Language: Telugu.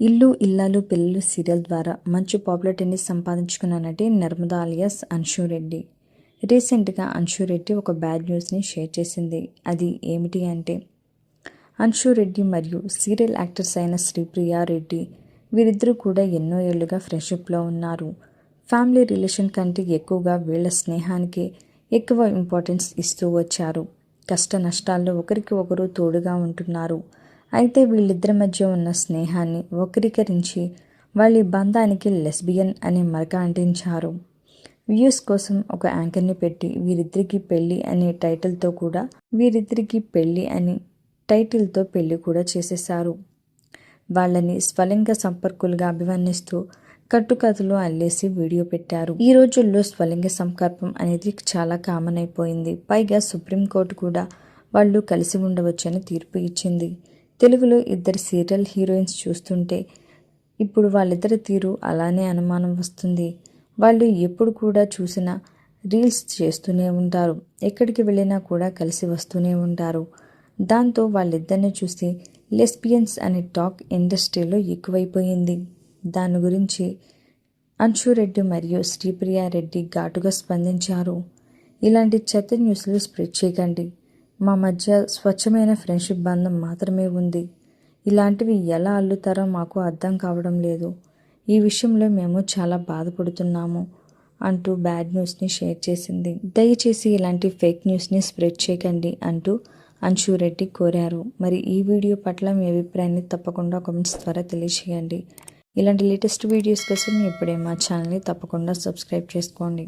ఇల్లు ఇల్లాలు పిల్లలు సీరియల్ ద్వారా మంచి పాపులారిటీని సంపాదించుకున్న నటి నర్మదా అలియాస్ అన్షు రెడ్డి. రీసెంట్గా అన్షు రెడ్డి ఒక బ్యాడ్ న్యూస్ని షేర్ చేసింది. అది ఏమిటి అంటే అన్షు రెడ్డి మరియు సీరియల్ యాక్టర్స్ అయిన శ్రీప్రియా రెడ్డి వీరిద్దరూ కూడా ఎన్నో ఏళ్ళుగా ఫ్రెండ్షిప్లో ఉన్నారు. ఫ్యామిలీ రిలేషన్ కంటే ఎక్కువగా వీళ్ళ స్నేహానికి ఎక్కువ ఇంపార్టెన్స్ ఇస్తూ వచ్చారు. కష్ట నష్టాల్లో ఒకరికి ఒకరు తోడుగా ఉంటున్నారు. అయితే వీళ్ళిద్దరి మధ్య ఉన్న స్నేహాన్ని వక్రీకరించి వాళ్ళ బంధానికి లెస్బియన్ అనే మరక అంటించారు వ్యూస్ కోసం ఒక యాంకర్ని పెట్టి వీరిద్దరికి పెళ్ళి అనే టైటిల్తో కూడా వీరిద్దరికి పెళ్ళి అని టైటిల్తో పెళ్ళి కూడా చేసేశారు. వాళ్ళని స్వలింగ సంపర్కులుగా అభివర్ణిస్తూ కట్టుకథలు అల్లేసి వీడియో పెట్టారు. ఈ రోజుల్లో స్వలింగ సంకల్పం అనేది చాలా కామన్ అయిపోయింది. పైగా సుప్రీంకోర్టు కూడా వాళ్ళు కలిసి ఉండవచ్చని తీర్పు ఇచ్చింది. తెలుగులో ఇద్దరు సీరియల్ హీరోయిన్స్ చూస్తుంటే ఇప్పుడు వాళ్ళిద్దరి తీరు అలానే అనుమానం వస్తుంది. వాళ్ళు ఎప్పుడు కూడా చూసినా రీల్స్ చేస్తూనే ఉంటారు. ఎక్కడికి వెళ్ళినా కూడా కలిసి వస్తూనే ఉంటారు. దాంతో వాళ్ళిద్దరిని చూసి లెస్బియన్స్ అనే టాక్ ఇండస్ట్రీలో ఎక్కువైపోయింది. దాని గురించి అంశురెడ్డి రెడ్డి మరియు శ్రీప్రియారెడ్డి ఘాటుగా స్పందించారు. ఇలాంటి చెత్త న్యూస్లు స్ప్రెడ్ చేయకండి. మా మధ్య స్వచ్ఛమైన ఫ్రెండ్షిప్ బంధం మాత్రమే ఉంది. ఇలాంటివి ఎలా అల్లుతారో మాకు అర్థం కావడం లేదు. ఈ విషయంలో మేము చాలా బాధపడుతున్నాము అంటూ బ్యాడ్ న్యూస్ని షేర్ చేసింది. దయచేసి ఇలాంటి ఫేక్ న్యూస్ని స్ప్రెడ్ చేయకండి అంటూ అంశు రెడ్డి కోరారు. మరి ఈ వీడియో పట్ల మీ అభిప్రాయాన్ని తప్పకుండా కామెంట్స్ ద్వారా తెలియచేయండి ఇలాంటి లేటెస్ట్ వీడియోస్ కోసం ఇప్పుడే మా ఛానల్ని తప్పకుండా సబ్స్క్రైబ్ చేసుకోండి.